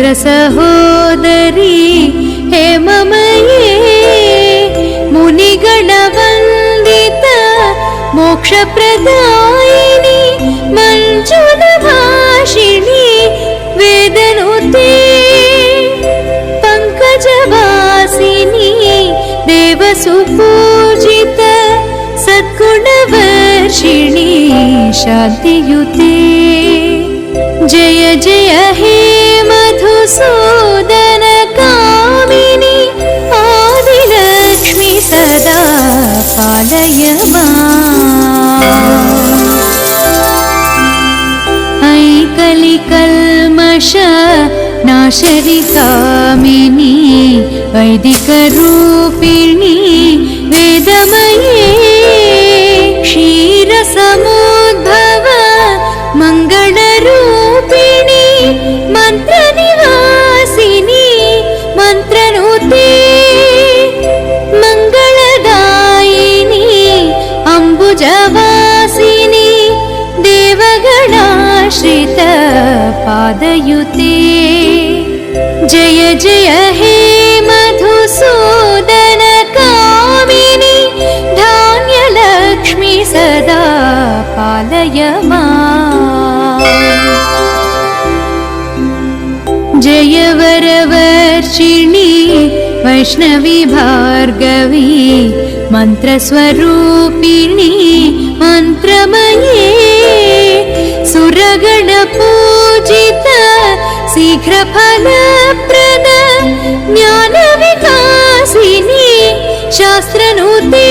चन्द्रसहोदरी हेममये मुनिगणवन्दित मोक्षप्रदायिनि मञ्जुलभाषिणि वेदनुते पङ्कजवासिनी देवसुपूजित सद्गुणवर्षिणि शान्तियुते। जय जय हे मधुसूदन कामिनि आदिलक्ष्मि सदा पालय माम्। ऐकलिकल्मष नाशरि कामिनी वैदिकरूपिणी पादयुते जय जय हे मधुसूदन कामिनि धान्यलक्ष्मि सदा पालय माम्। जय वरवर्षिणि वैष्णवी भार्गवी मन्त्रस्वरूपिणी मन्त्रमये सुरगणपूजित शीघ्रफलप्रद ज्ञानविकासिनी शास्त्रनुते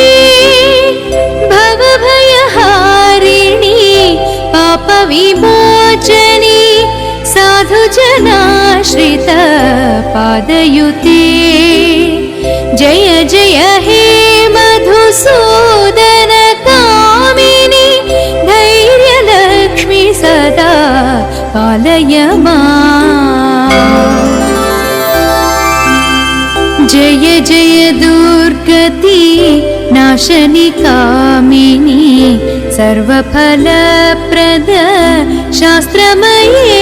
भवभयहारिणी पापविमोचनी साधुजनाश्रित पादयुते जय जय हे मधुसूदन कामिनि धैर्यलक्ष्मि सदा पालय माम्। जय जय दुर्गति नाशनि कामिनी सर्वफलप्रद शास्त्रमये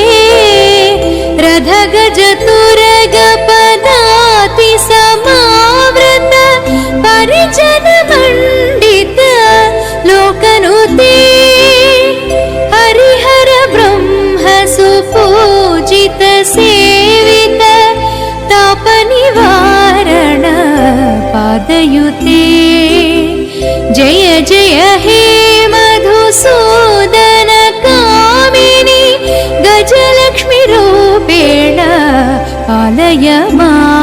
युते। जय जय हे मधुसूदन मधुसूदनकामिनी गजलक्ष्मीरूपेण आलय मा।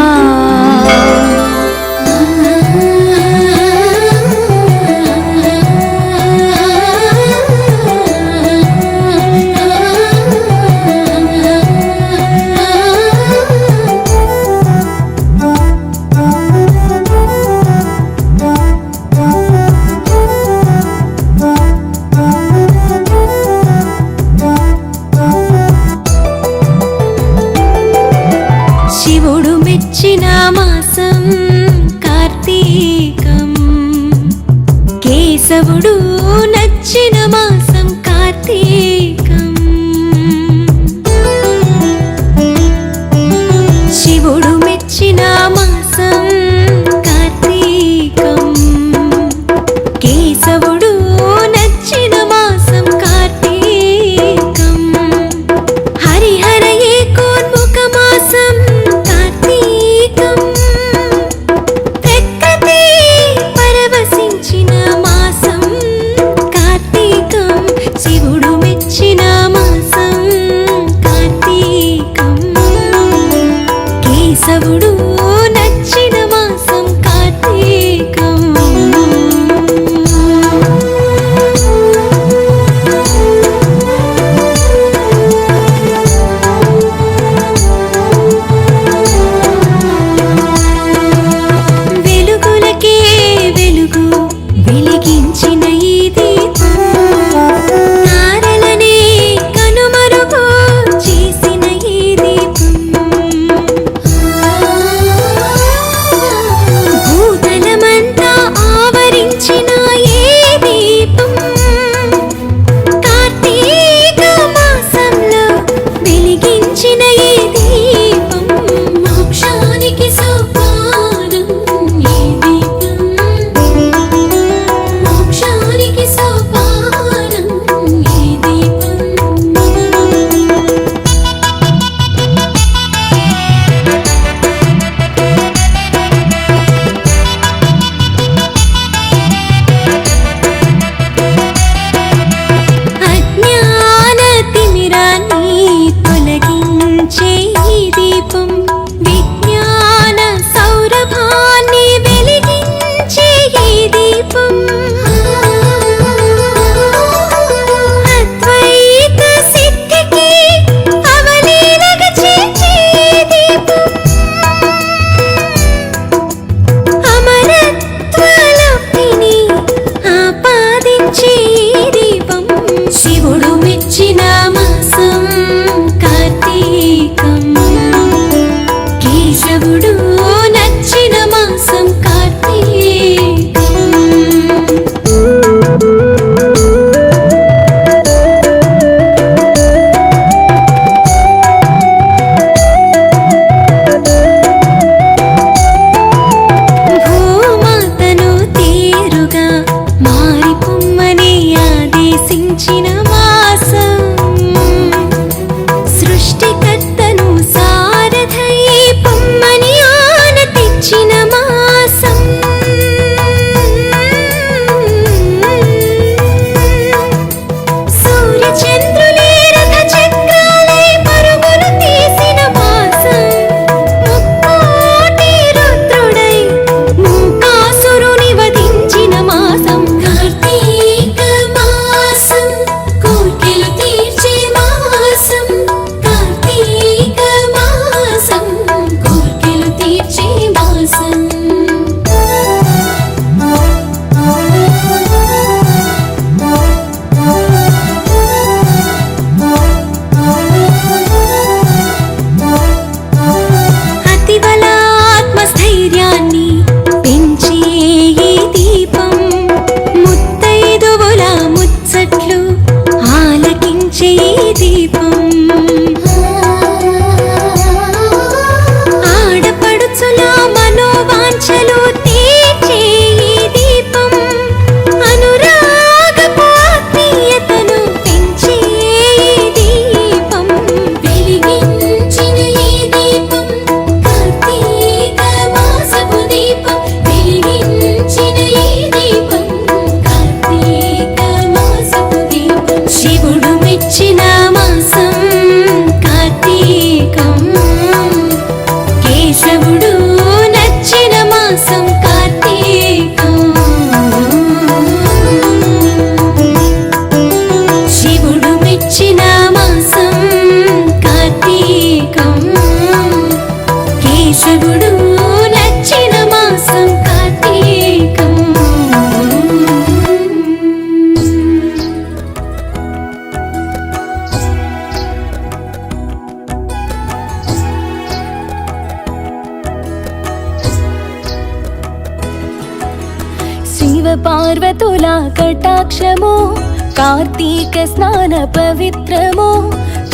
కార్తీక స్నాన పవిత్రము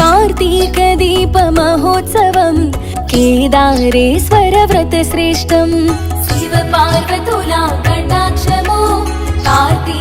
కార్తీక దీప మహోత్సవం కేదారేశ్వర వ్రత శ్రేష్టం. శివ పార్వతుల కటాక్షము కార్తీక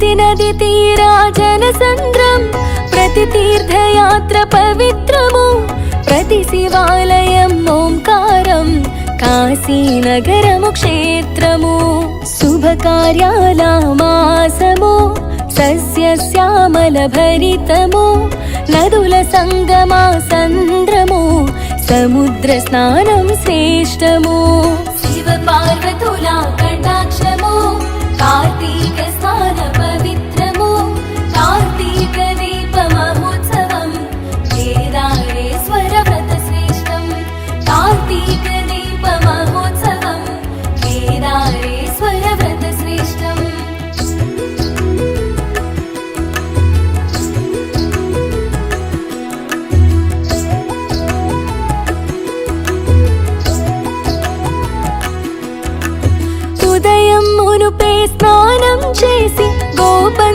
ప్రతి నది తీరా జనసంద్రం ప్రతి తీర్థయాత్ర పవిత్రము ప్రతి శివాలయం ఓంకారం కాశీనగరము క్షేత్రము శుభకార్యాల మాసము సస్యశ్యామల భరితము నదుల సంగమా సంద్రము సముద్ర స్నానం శ్రేష్టము. శివ పార్వతుల కటాక్షము కార్తీ కార్తీక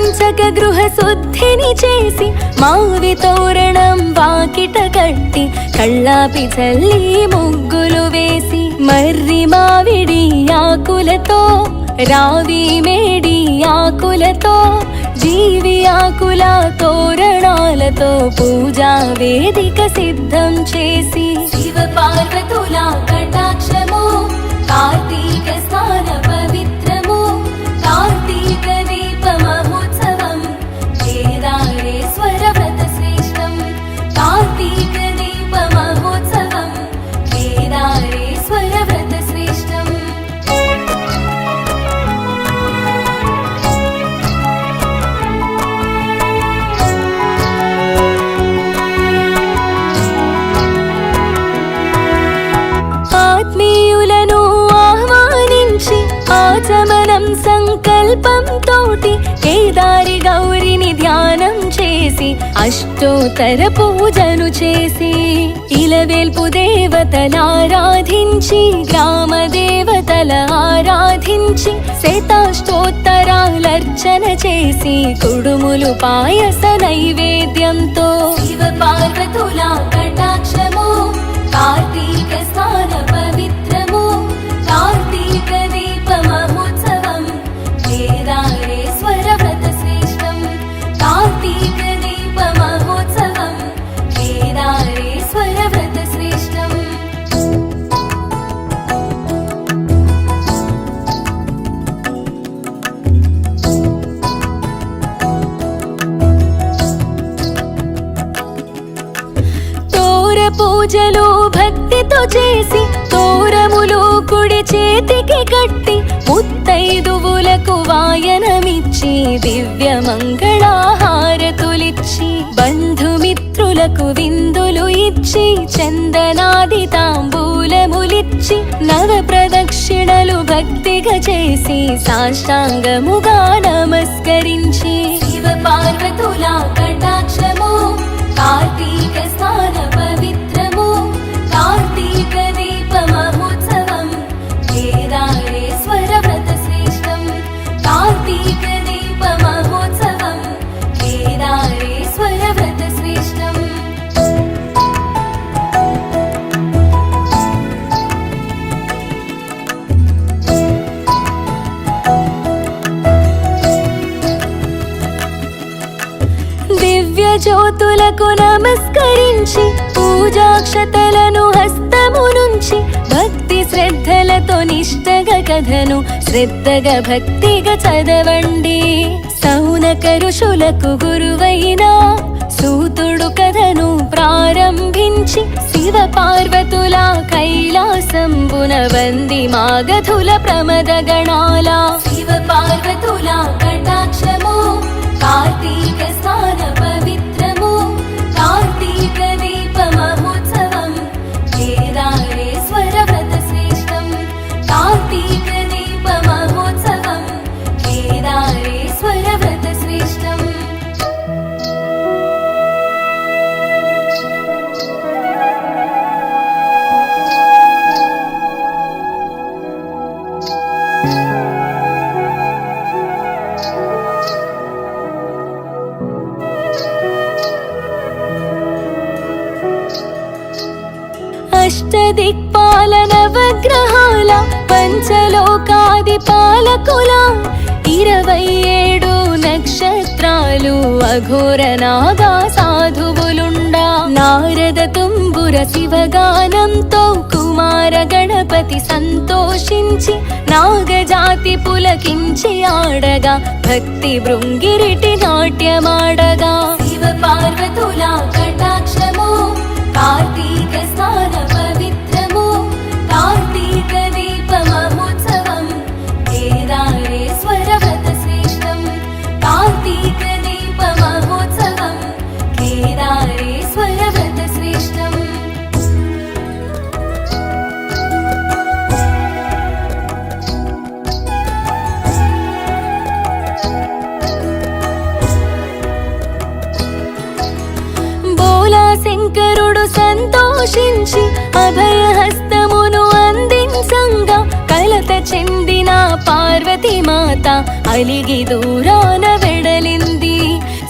పంచక గృహ శుద్ధిని చేసి మావి తోరణం వాకిట కట్టి కళ్ళాపి చల్లి ముగ్గులు వేసి మర్రి మావిడి ఆకులతో రావి మేడి ఆకులతో జీవి ఆకుల తోరణాలతో పూజా వేదిక సిద్ధం చేసి శివ పార్వతుల కటాక్షము కార్తీక స్నాన అష్టోత్తర పూజను చేసి ఇలవేల్పు దేవతలారాధించి గ్రామ దేవతల ఆరాధించి శతాష్టోత్తరాలర్చన చేసి కుడుములు పాయస నైవేద్యంతో శివ పార్వతుల భక్తితో చేసి తోరములు కుడి చేతికి కట్టి ముత్తైదువులకు వాయనమిచ్చి దివ్య మంగళాహారతులిచ్చి బంధుమిత్రులకు విందులు ఇచ్చి చందనాది తాంబూలములిచ్చి నవ ప్రదక్షిణలు భక్తిగా చేసి సాష్టాంగముగా నమస్కరించి శివ పార్వతుల కటాక్షము కార్తీక స్నాన జ్యోతులకు నమస్కరించి పూజాక్షతలను హస్తము నుంచి భక్తి శ్రద్ధలతో నిష్టగా కథను శ్రద్ధగా భక్తిగా చదవండి. సౌనక ఋషులకు గురువైన సూతుడు కథను ప్రారంభించి శివ పార్వతుల కైలాసంబున వంది మాగధుల ప్రమద గణాల. శివ పార్వతుల కటాక్షము కార్తీక అష్టదిక్పాల దిక్పాలనవగ్రహాల పంచలోకాది పాలకుల ఇరవై ఏడు నక్షత్రాలు అఘోర నాగా సాధువులుండా. నారద తుంబుర శివగానంతో కుమార గణపతి సంతోషించి నాగజాతి పులకించి ఆడగా భక్తి భృంగిరిటి నాట్యమాడగా. శివ పార్వతుల కటాక్షము కార్తీక స్నాన సంతోషించి అభయహస్తమును అందించంగా. కలత చెందిన పార్వతి మాత అలిగి దూరాన వెడలింది.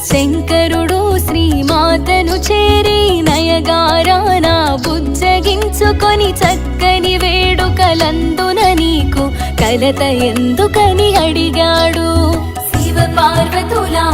శంకరుడు శ్రీమాతను చేరి నయగారాన బుజ్జగించుకొని చక్కని వేడుకలందున నీకు కలత ఎందుకని అడిగాడు. శివ పార్వతులా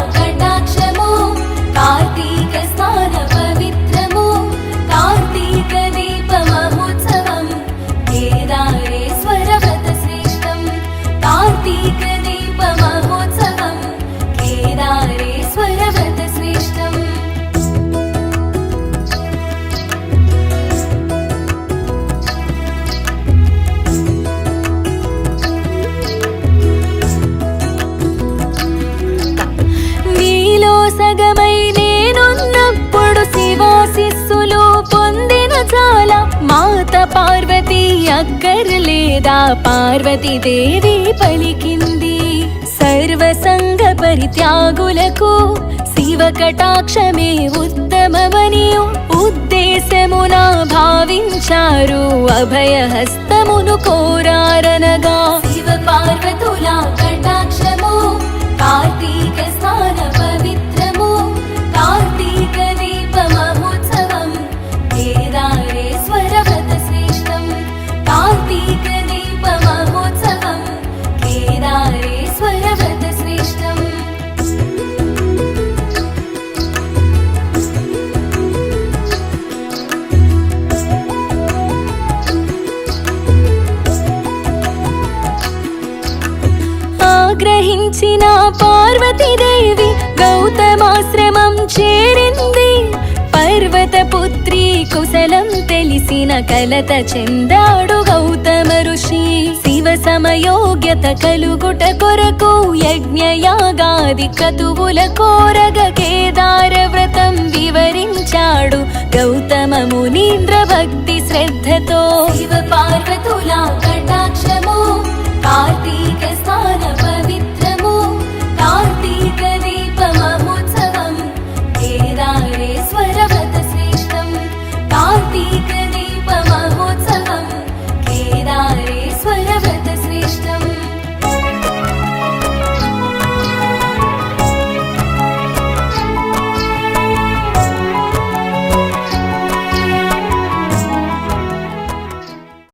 అక్కర్లేదా పార్వతీ దేవి పలికింది సర్వసంగ పరిత్యాగులకు శివ కటాక్షమే ఉత్తమమని ఉద్దేశమున భావించారు. అభయహస్తమును కోరారనగా శివ పార్వతుల పార్వతి పార్వతీదేవి గౌతమాశ్రమం చేరింది. పర్వత పుత్రి కుశలం తెలిసిన కలత చెందాడు గౌతమ ఋషి. శివ సమయోగ్యత కలుగుట కొరకు యజ్ఞయాగాది కతువుల కోరగ కేదార వ్రతం వివరించాడు గౌతమ మునీంద్ర భక్తి శ్రద్ధతో. శివ పార్వతుల కటాక్షము కార్తీక స్నాన